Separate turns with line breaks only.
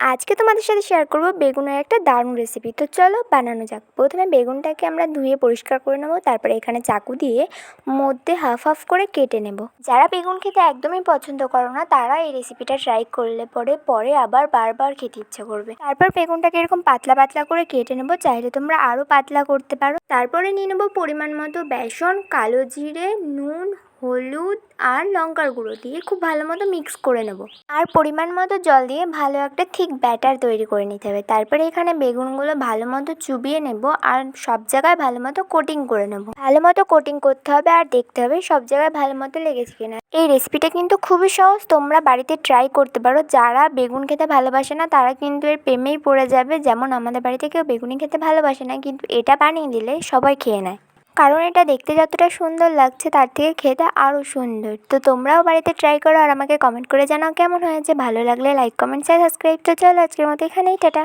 আজকে তোমাদের সাথে শেয়ার করব বেগুনের একটা দারুণ রেসিপি তো চলো বানানো যাক। প্রথমে বেগুনটাকে আমরা ধুয়ে পরিষ্কার করে নেব, তারপরে এখানে চাকু দিয়ে মধ্যে হাফ হাফ করে কেটে নেব। যারা বেগুন খেতে একদমই পছন্দ করো না, তারা এই রেসিপিটা ট্রাই করলে পরে পরে আবার বারবার খেতে ইচ্ছে করবে। তারপর বেগুনটাকে এরকম পাতলা পাতলা করে কেটে নেব, চাইলে তোমরা আরও পাতলা করতে পারো। তারপরে নিয়ে নেব পরিমাণ মতো বেসন, কালো জিরে, নুন হলুদ আর লঙ্কার গুঁড়ো দিয়ে খুব ভালো মতো মিক্স করে নেব। আর পরিমাণ মতো জল দিয়ে ভালো একটা ঠিক ব্যাটার তৈরি করে নিতে হবে। তারপরে এখানে বেগুনগুলো ভালো মতো চুবিয়ে নেব আর সব জায়গায় ভালো মতো কোটিং করে নেব। ভালো মতো কোটিং করতে হবে আর দেখতে হবে সব জায়গায় ভালো মতো লেগেছে কিনা। এই রেসিপিটা কিন্তু খুবই সহজ, তোমরা বাড়িতে ট্রাই করতে পারো। যারা বেগুন খেতে ভালোবাসে না, তারা কিন্তু এর প্রেমেই পড়ে যাবে। যেমন আমাদের বাড়িতে কেউ বেগুনি খেতে ভালোবাসে না, কিন্তু এটা বানিয়ে দিলে সবাই খেয়ে নেয়। কারণ এটা দেখতে যতটা সুন্দর লাগছে তার থেকে খেতে আরও সুন্দর। তো তোমরাও বাড়িতে ট্রাই করো আর আমাকে কমেন্ট করে জানাও কেমন হয়েছে। ভালো লাগলে লাইক কমেন্ট শেয়ার সাবস্ক্রাইব তো চলো আজকের মতো এখানেই, টাটা।